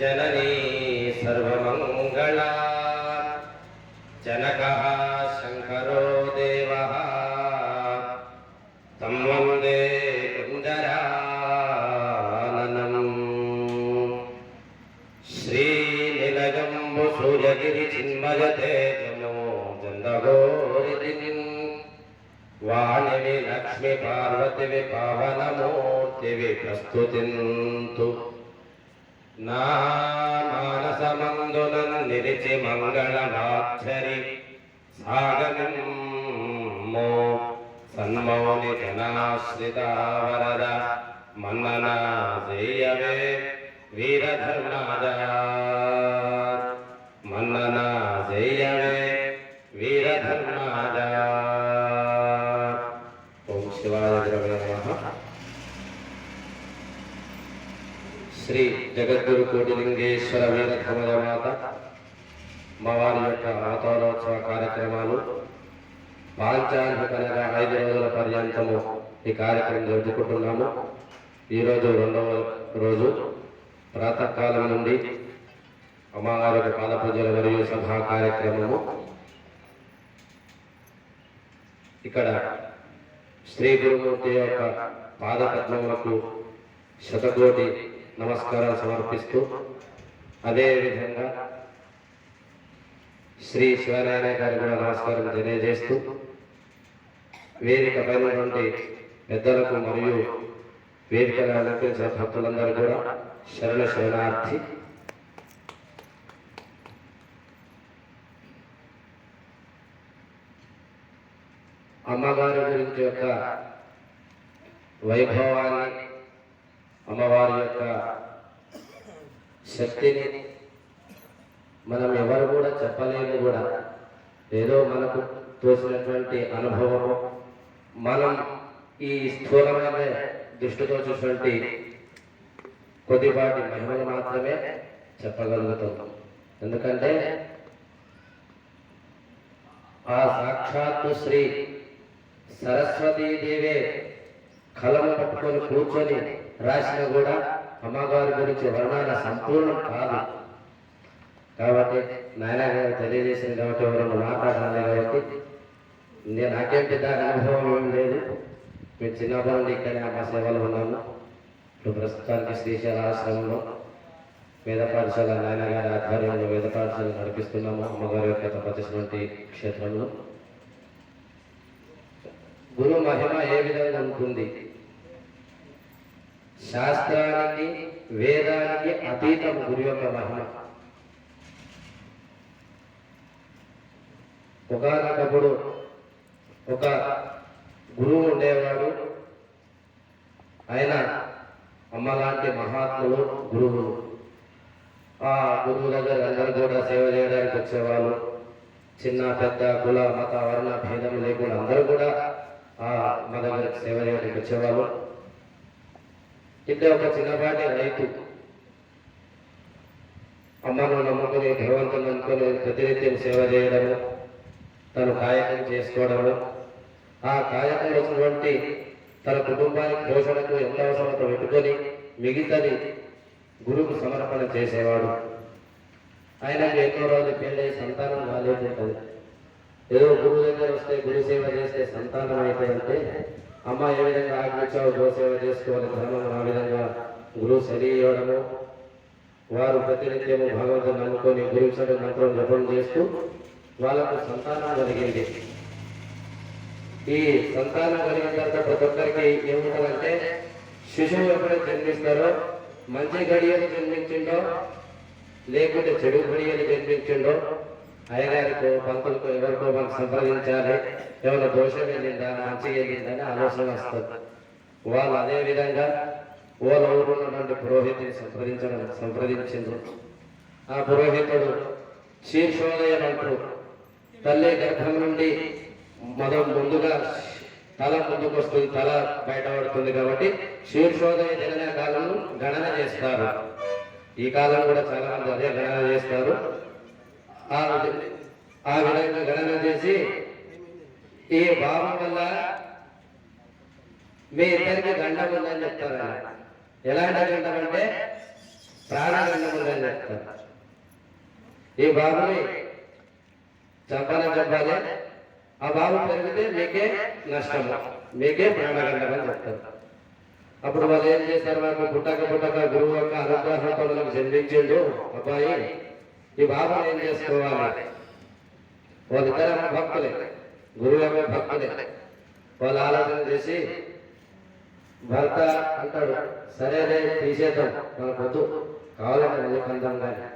जननी सर्वमङ्गला। जनकः शङ्करो देवः। तं वंदे कुन्दराननम् श्रीनिलजम्बुसूर्यगिरिचिन्मयते जनो चन्दगोरिदिम् वाणिवि लक्ष्मीपार्वतिवि నా మానసమందున నిలిచి మంగళమాక్షరి సాగనమో సన్మౌని జనాశ్రిత వరద మన్ననా జయవే వీరధర్మజ జగద్గురు కోటిలింగేశ్వర వీరధర్మజ మాత అమ్మవారి యొక్క అవతారోత్సవ కార్యక్రమాలు పాంచాంగికనగా ఐదు రోజుల పర్యంతము ఈ కార్యక్రమం జరుపుకుంటున్నాము. ఈరోజు రెండవ రోజు. ప్రాతకాలం నుండి అమ్మవారి యొక్క పాద పూజల మరియు సభా కార్యక్రమము. ఇక్కడ శ్రీ గురుమూర్తి యొక్క పాదపద్మములకు శతకోటి నమస్కారాలు సమర్పిస్తూ అదేవిధంగా శ్రీ శివనారాయణ గారికి కూడా నమస్కారం తెలియజేస్తూ వేదిక పైనటువంటి పెద్దలకు మరియు వేదికగా అలంకరించిన భక్తులందరూ కూడా శరణ శరణార్థి. అమ్మగారి గురించి యొక్క వైభవాన్ని అమ్మవారి యొక్క శక్తిని మనం ఎవరు కూడా చెప్పలేము కూడా. ఏదో మనకు తోసినటువంటి అనుభవము మనం ఈ స్థూలమైన దృష్టితో చూసినటువంటి కొద్దిపాటి మహిమలు మాత్రమే చెప్పగలుగుతున్నాం ఎందుకంటే ఆ సాక్షాత్తు శ్రీ సరస్వతీదేవే కలము పట్టుకొని కూర్చొని రాసిన కూడా అమ్మగారి గురించి వర్ణాల సంపూర్ణం కాదు. కాబట్టి నాయన గారు తెలియజేసింది కాబట్టి ఎవరైనా మాట్లాడాలి కాబట్టి నేను నాకేంటి దాని అనుభవం ఏం లేదు. మేము చిన్నప్పటి నుండి ఇక్కడే మా సేవలు ఉన్నాము ఇప్పుడు ప్రస్తుతానికి శ్రీశైల ఆశ్రమంలో వేద పాఠశాల నాయన గారి ఆధ్వర్యంలో వేద పాఠశాల నడిపిస్తున్నాము అమ్మగారి యొక్క తపతిసినటువంటి క్షేత్రంలో. గురు మహిమ ఏ విధంగా ఉంటుంది? శాస్త్రానికి వేదానికి అతీతం గురి యొక్క మహిమ ఒకనొకప్పుడు ఒక గురువు ఉండేవాడు. ఆయన అమ్మలాంటి మహాత్ములు గురువులు. ఆ గురువు దగ్గర అందరూ కూడా సేవ చేయడానికి వచ్చేవాళ్ళు. చిన్న పెద్ద కుల మత వర్ణ భేదం లేకుండా అందరూ కూడా ఆ మా దగ్గర సేవ చేయడానికి వచ్చేవాళ్ళు. ఇద్దరు ఒక చిన్నపాటి రైతు అమ్మను నమ్ముకుని భగవంతుని నమ్ముకుని ప్రతినిత్యం సేవ చేయడము తను కాయకం చేసుకోవడము. ఆ కాయకం వచ్చినటువంటి తన కుటుంబానికి పోషణకు ఎంత అవసరమో పెట్టుకొని మిగతాది గురువుకు సమర్పణ చేసేవాడు. ఆయనకు ఎక్కువ రోజులు పెళ్ళై సంతానం కాలేకుంటుంది ఏదో గురువు దగ్గర వస్తే గురు సేవ చేస్తే సంతానం అయిపోయిందంటే అమ్మ ఏ విధంగా ఆజ్ఞించావు గోసేవ చేసుకోవాలి ధర్మం ఆ విధంగా గురువు సరి ఇవ్వడము వారు ప్రతినిత్యము భగవంతుని నమ్ముకొని గురువు మంత్రం జపం చేస్తూ వాళ్ళకు సంతానం కలిగింది. ఈ సంతానం కలిగిన తర్వాత ప్రతి ఒక్కరికి ఏముంటుందంటే శిశువు ఎప్పుడైతే జన్మిస్తారో మంచి గడియలు జన్మించిండో లేకుంటే చెడు గడియలు జన్మించిండో అయ్యగారికో పంతులకో ఎవరికో మనం సంప్రదించాలి. ఏమైనా దోషం వెళ్ళిందా మంచిగా వెళ్ళిందా ఆలోచన వస్తుంది. వాళ్ళు అదే విధంగా ఓల ఊరు ఉన్నటువంటి పురోహితుని సంప్రదించడం సంప్రదించింది ఆ పురోహితుడు శీర్షోదయం అంటూ తల్లి గర్భం నుండి మనం ముందుగా తల ముందుకు వస్తుంది తల బయటపడుతుంది కాబట్టి శీర్షోదయ జనన కాలం గణన చేస్తారు. ఈ కాలం కూడా చాలా మంది అదే గణన చేస్తారు. ఆ ఆ విధంగా గణన చేసి ఈ భావం వల్ల మీ ఇద్దరికి గండం ఉందని చెప్తారు ఆయన. ఎలాంటి గండం అంటే ప్రాణగండం ఉందని చెప్తారు. ఈ బాబుని చంపాలని చెప్పాలి. ఆ బాబు పెరిగితే మీకే నష్టం మీకే ప్రాణగండం అని చెప్తారు. అప్పుడు వాళ్ళు ఏం చేశారు? మాకు పుట్టక పుట్టక గురువు యొక్క అనుగ్రహంతో మనకు అబ్బాయి ఈ భావన ఏం చేసుకోవాలి? వాళ్ళిద్దరు భక్తులే గురువు ఏమో భక్తులే. వాళ్ళు ఆలోచన చేసి భర్త అంటాడు సరేలే తీసేద్దాం మనకు వద్దు కావాలంటే మళ్ళీ కందాం కానీ.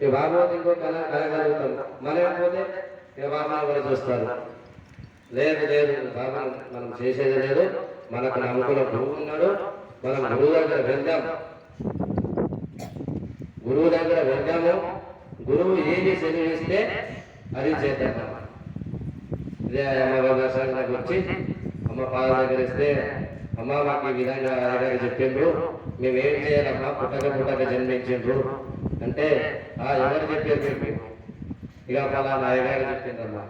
ఈ బాబోకి ఇంకో కళ కలగలుగుతాం. మనం పోతే ఇక భావన కూడా చూస్తారు? లేదు లేదు భావన మనం చేసేది లేదు. మనకు నమ్ముకున్న గురువు ఉన్నాడు. మనం గురువు దగ్గర వెళ్దాం. గురువు దగ్గర వెళ్దాము గురువు ఏది సెలవిస్తే అది చేద్దాం ఇదే అమ్మ వ్యవసాయానికి వచ్చి అమ్మ పాద దగ్గర ఇస్తే అమ్మ మాకు ఈ విధంగా ఆయన చెప్పిండ్రు మేము ఏం చేయాలమ్మా? పుట్టక పుట్టక జన్మించిండ్రు. అంటే ఆ ఎవరు చెప్పారు చెప్పి ఇక పలానా ఎవరు చెప్పిండ్రమ్మా.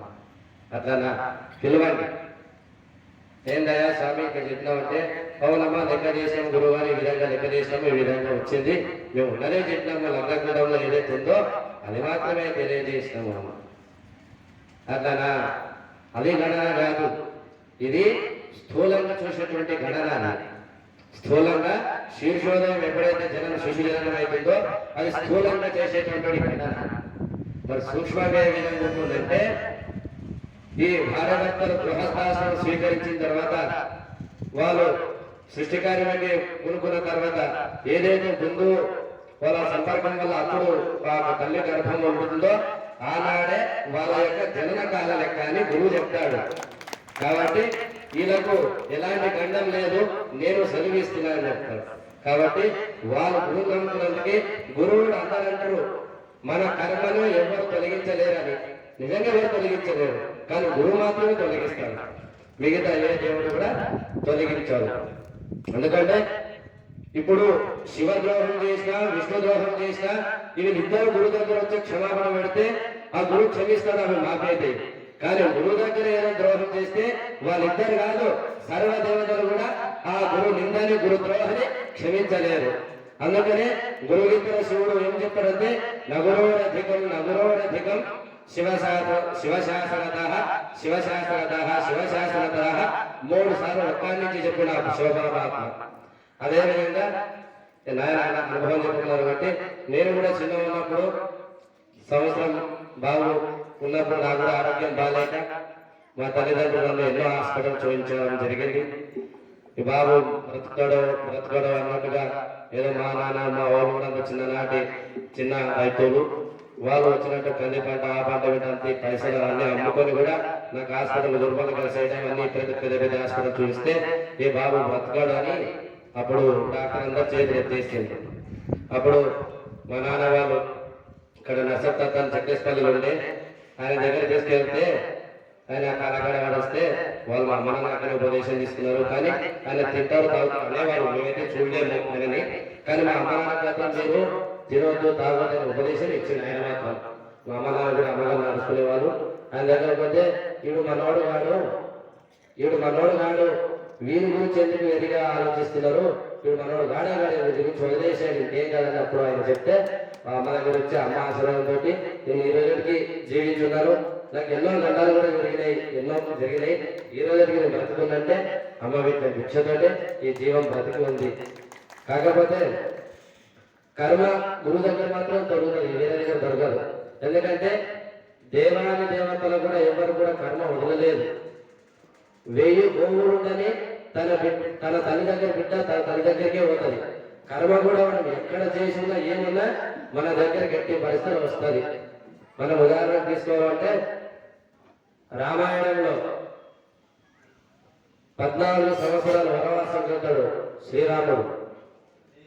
అట్లా పిలవండి. ఏందయ్యా స్వామి ఇక్కడ చెప్పినామంటే అవునమ్మా లెక్క చేసాం గురువు గారు ఈ విధంగా లెక్క చేసాము ఈ విధంగా వచ్చింది. మేము ఉన్నదే చెప్పినాము లంకగూడెంలో ఏదైతే ఉందో అది మాత్రమే తెలియజేసినాము అమ్మ. అట్లనా అది గణన కాదు. ఇది స్థూలంగా చూసినటువంటి గణన స్థూలంగా శీర్షోదయం ఎప్పుడైతే జనం శిశుజనం అవుతుందో అది స్థూలంగా చేసేటటువంటి గణన మరి సూక్ష్మంగా ఏ విధంగా ఉంటుందంటే ఈ భార్యాభర్తలు గృహస్థాశ్రమం స్వీకరించిన తర్వాత వాళ్ళు సృష్టి కార్యమని కొనుక్కున్న తర్వాత ఏదైతే ముందు వాళ్ళ సంపర్కం వల్ల అప్పుడు వాళ్ళ తల్లి గర్భంలో ఉంటుందో ఆనాడే వాళ్ళ యొక్క జనన కాల లెక్క అని గురువు చెప్తాడు. కాబట్టి వీళ్ళకు ఎలాంటి గండం లేదు నేను సెలవిస్తున్నానని చెప్తాడు. కాబట్టి వాళ్ళ గురువు నమ్ముకున్నందుకే గురువుడు అందరంటారు మన కర్మను ఎవరు తొలగించలేరని. నిజంగా ఎవరు తొలగించలేరు? కానీ గురువు మాత్రమే తొలగిస్తాడు మిగతా ఏ దేవుడు కూడా తొలగించాడు ఎందుకంటే ఇప్పుడు శివద్రోహం చేసినా విష్ణు ద్రోహం చేసినా ఇవి ఇద్దరు గురువు దగ్గర వచ్చి క్షమాపణ పెడితే ఆ గురువు క్షమిస్తాడు అవి మాకైతే. కానీ గురువు దగ్గర ఏదైనా ద్రోహం చేస్తే వాళ్ళిద్దరు కాదు సర్వ దేవతలు కూడా ఆ గురువు నిందని గురు ద్రోహని క్షమించలేరు. అందుకనే గురువిద్దర శివుడు ఏం చెప్పాడంటే నగురోరధికం నగురోరధికం శివశాస్త్ర శివశాస్త్రత శివశాస్త్రత శివశాస్త్రత మూడు సార్లు ఒక్కడి నుంచి చెప్పిన శివపరమాత్మ. అదేవిధంగా నాయన అనుభవం చెప్తున్నారు కాబట్టి నేను కూడా చిన్న ఉన్నప్పుడు సంవత్సరం బాబు ఉన్నప్పుడు నాకు కూడా ఆరోగ్యం బాగాలేక మా తల్లిదండ్రులను ఎన్నో హాస్పిటల్ చూపించడం జరిగింది. ఈ బాబు బ్రతకడం బ్రతకడం అన్నట్టుగా ఏదో మా నాన్న మా వాళ్ళు కూడా చిన్ననాటి చిన్న రైతులు వాళ్ళు వచ్చినట్టు కంది పంట ఆ పంట పెట్టంత పైసలు అన్ని అమ్ముకొని కూడా నాకు హాస్పిటల్ దుర్బల కలిసి అన్ని పెద్ద పెద్ద పెద్ద హాస్పిటల్ చూపిస్తే ఈ బాబు బ్రతకడు అని అప్పుడు డాక్టర్ అందరు చేతులు ఎత్తేసింది అప్పుడు మా నాన్న వాళ్ళు ఇక్కడ నర్సత్తాన్ని చక్రేశ్పల్లిలో ఉండే ఆయన దగ్గర తీసుకెళ్తే ఆయన కాలకాడ వాడు వస్తే వాళ్ళు మా అమ్మ నాన్న అక్కడ ఉపదేశం తీసుకున్నారు. కానీ ఆయన తింటారు తాగుతారు అనేవారు మేమైతే చూడలేము ఆయనని కానీ మా అమ్మ నాన్న మీరు తినవద్దు తాగొద్దు అనే ఉపదేశం ఇచ్చింది ఆయన మాత్రం. మా అమ్మ కూడా అమ్మగారు నడుచుకునేవారు ఆయన దగ్గర పోతే ఈడు మనోడు వాడు ఈడు మనోడు కాడు. వీరి గురించి ఎందుకు ఎదిగా ఆలోచిస్తున్నారు? వీడు మనోడు గాడే గాడే వీడి గురించి వదిలేసాడు ఇంకేం కాదని అప్పుడు ఆయన చెప్తే మా అమ్మ దగ్గర వచ్చి అమ్మ ఆశీర్వాదంతో నేను ఈ రోజుకి జీవించున్నాను. నాకు ఎన్నో దండాలు కూడా జరిగినాయి ఎన్నో జరిగినాయి. ఈ రోజుకి నేను బ్రతుకుందంటే అమ్మ వీటి భిక్షతోటే ఈ జీవం బ్రతికి ఉంది. కాకపోతే కర్మ గురువు దగ్గర మాత్రం దొరుకుతుంది వేరే దగ్గర దొరకదు. ఎందుకంటే దేవాది దేవతలు కూడా ఎవరు కూడా కర్మ వదలలేదు. వెయ్యి గోవులుండని తన తన తల్లి దగ్గర బిడ్డ తన తల్లి దగ్గరికే పోతుంది. కర్మ కూడా మనం ఎక్కడ చేసినా ఏమున్నా మన దగ్గర గట్టి పరిస్థితి వస్తుంది. మనం ఉదాహరణ తీసుకోవాలంటే రామాయణంలో పద్నాలుగు సంవత్సరాలు వనవాసం చెందాడు శ్రీరాముడు.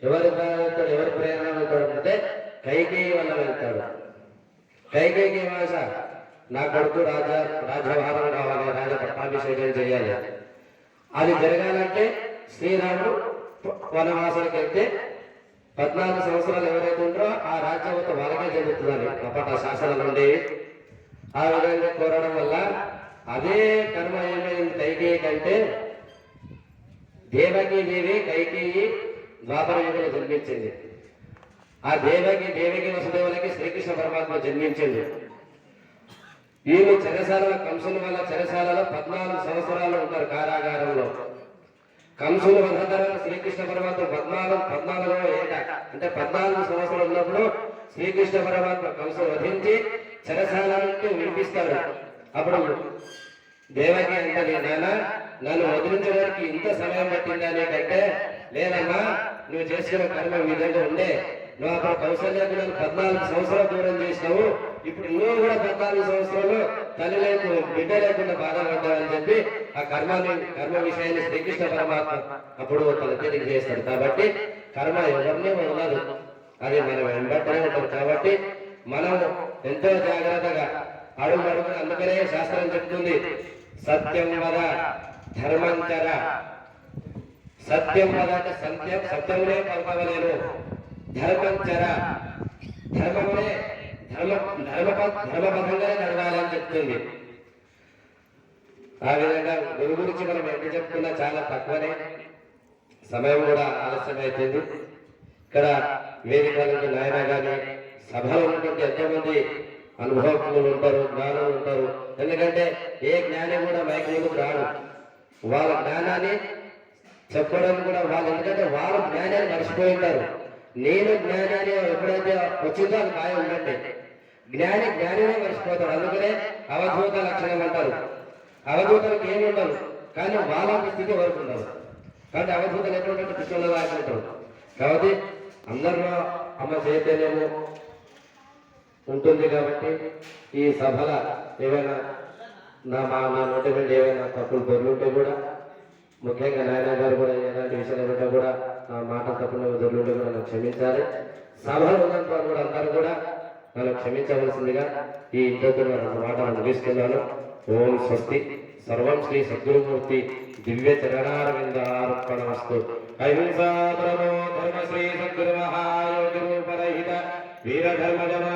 ఎవరి వెళ్తాడు ఎవరి ప్రేరణ వెళ్తాడు అంటే కైకేయి వల్ల వెళ్తాడు. కైకేయికి భాష నా కొడుకు రాజా రాజభారం కావాలి రాజ పట్టాభిషేకం చేయాలి. అది జరగాలంటే శ్రీరాముడు వనవాసానికి వెళ్తే పద్నాలుగు సంవత్సరాలు ఎవరైతే ఉంటారో ఆ రాజ్యవత వాళ్ళకే జరుగుతుందని అప్పట శాసనాలు ఉండేవి. ఆ విధంగా కోరడం వల్ల అదే కర్మ ఏమైంది కైకేయి కంటే? దేవకి దేవి కైకేయి ద్వాపర యుగంలో జన్మించింది. ఆ దేవకి దేవికి వసుదేవులకి శ్రీకృష్ణ పరమాత్మ జన్మించింది. ఈమె చెరసాల కంసుల వల్ల చెరసాలలో పద్నాలుగు సంవత్సరాలు ఉంటారు కారాగారంలో. కంసులు వధతరం శ్రీకృష్ణ పరమాత్మ పద్నాలుగు పద్నాలుగో ఏట. అంటే పద్నాలుగు సంవత్సరాలు ఉన్నప్పుడు శ్రీకృష్ణ పరమాత్మ కంసులు వధించి చెరసాల నుండి వినిపిస్తాడు అప్పుడు దేవకి అంటే నాన్న నన్ను వదిలించడానికి ఇంత సమయం పట్టింది అనేటంటే లేదమ్మా నువ్వు చేసిన కర్మ విధంగా ఉండే. నువ్వు అప్పుడు కౌశల్యాన్ని నన్ను పద్నాలుగు సంవత్సరాలు దూరం చేసినావు. ఇప్పుడు నువ్వు కూడా పద్నాలుగు సంవత్సరాలు తల్లి లేకు బిడ్డ లేకుండా బాధపడ్డావని చెప్పి ఆ కర్మాన్ని కర్మ విషయాన్ని శ్రీకృష్ణ పరమాత్మ అప్పుడు తన తెలియ చేస్తాడు. కాబట్టి కర్మ ఎవరిని వదలదు. అది మనం వెంబట్టనే ఉంటుంది. కాబట్టి మనం ఎంతో జాగ్రత్తగా అడుగు అడుగు అందుకనే శాస్త్రం చెప్తుంది. సత్యం వద. ధర్మంచర సత్యం వద సత్యం సత్యంలో పలకవలేను ధర్మంచర ధర్మమే ధర్మ ధర్మ ధర్మబద్ధంగానే నడవాలని చెప్తుంది. ఆ విధంగా గురువు గురించి మనం ఎంత చెప్పుకున్నా చాలా తక్కువనే. సమయం కూడా ఆలస్యం అవుతుంది ఇక్కడ వేదికలకు నాయన కానీ సభలో ఉన్నటువంటి ఎంతోమంది అనుభవజ్ఞులు ఉంటారు జ్ఞానం ఉంటారు. ఎందుకంటే ఏ జ్ఞాని కూడా మైక్ ముందుకు రాడు. వాళ్ళ జ్ఞానాన్ని చెప్పడం కూడా వాళ్ళు ఎందుకంటే వాళ్ళ జ్ఞానాన్ని మర్చిపోయి ఉంటారు. నేను జ్ఞానాన్ని ఎప్పుడైతే వచ్చిందో అది మాయ ఉన్నట్టే జ్ఞాని జ్ఞానినే మర్చిపోతాడు అందుకనే అవధూత లక్షణం అంటారు. అవధూతలకు ఏమి ఉండదు. కానీ వాళ్ళ స్థితి వరకు ఉండదు. కాబట్టి అవధూతలు ఎటువంటి కృష్ణలో లాగా ఉంటారు కాబట్టి అందరిలో అమ్మ చైతన్యము ఉంటుంది కాబట్టి ఈ సభల ఏమైనా నా మా నా నోటి నుండి ఏవైనా తప్పులు దొరుకుంటే కూడా ముఖ్యంగా నాయన గారు కూడా ఎలాంటి విషయాలు ఏమైనా కూడా నా మాట తప్పులు దొరుకుంటే కూడా నన్ను క్షమించాలి. సభలో ఉన్నంత వరకు కూడా అందరూ కూడా నన్ను క్షమించవలసిందిగా ఈ ఇంట్లో రెండు మాటలు ముగిస్తున్నాను ఓం స్వస్తి సర్వం శ్రీ సద్గురుమూర్తి దివ్య చరణారవిందార్పణమస్తు అహింసా పరమో ధర్మ శ్రీ సద్గురు మహాయోగి రూపరహిత వీరధర్మ జన